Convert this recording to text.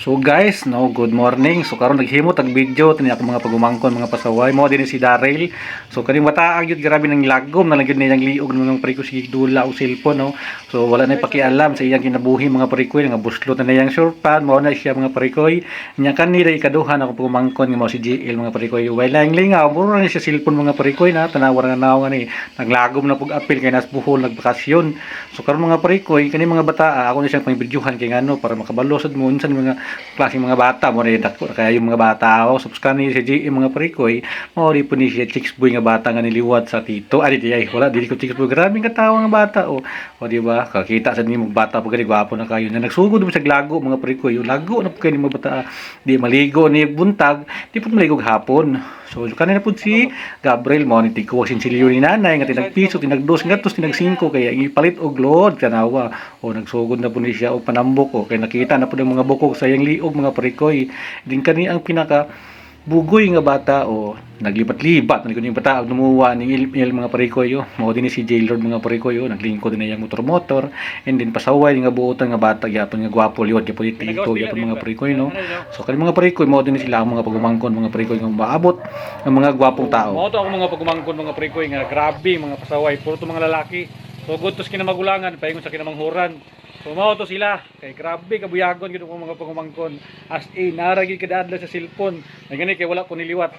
So guys, no, good morning. So karon naghimo tag video tani ako mga pagumangkon mga pasaway mo dinhi si Daryl. So kaning bata gyud grabe nang lagom na lang gyud niyang liog ng mga priko sige dula o cellphone no. So wala na pakialam sa iyang kinabuhi mga parikoy nga buslot na niyang shortpad mo na siya mga parikoy. Nya kanila ikaduhan ako pagumangkon nga mo si GL mga parikoy. Way lang lingaw muro na siya cellphone mga parikoy na tanawar na naw nga ni naglagom na pug apil kay nas buhol nagbakasyon. So karon mga parikoy kani mga bata ako na siyang pangbidyuhan kay ngano para makabalosod mo unsan mga klaseng mga bata mo rin dako kaya yung mga bata ako subscribe ni si GM mga parikoy. Mo rin po ni siya chicks boy nga bata nga niliwat sa tito. Ari di ay wala dili ko chicks boy. Grabe nga bata o o di ba? Kakita sa nimo bata pag gwapo na kayo. Na nagsugod mo sa lago mga parikoy. Yung lago na po kayo mga bata di maligo ni buntag. Di po maligo hapon so kanina po si Gabriel mo ni tigko sin silyo ni nanay nga tinagpiso tinagdos nga tos tinagsingko kaya ipalit og load tanawa. O nagsugod na po ni siya og panambok o kay nakita na po ng mga bukog sa iyang liog mga parikoy. Din kani ang pinaka bugoy nga bata o naglipat-lipat na yung bata ang lumuwa ng il, il mga parikoy o. Mo din ni si Jailord mga parikoy o naglingkod na yung motor-motor and then pasaway nga buotan nga bata gyapon nga gwapo liwat gyapon tito gyapon mga parikoy no. So kani mga parikoy mo din ni sila ang mga pagumangkon mga parikoy nga maabot ng mga gwapong tao. Mo to ako mga pagumangkon mga prekoy nga grabe mga pasaway puro to mga lalaki. So good to sa kinamagulangan paingon sa kinamanghuran. To sila kay grabe kabuyagon gid mga pagumangkon as in naragi kada adlaw sa cellphone. Nga kay wala ko niliwat.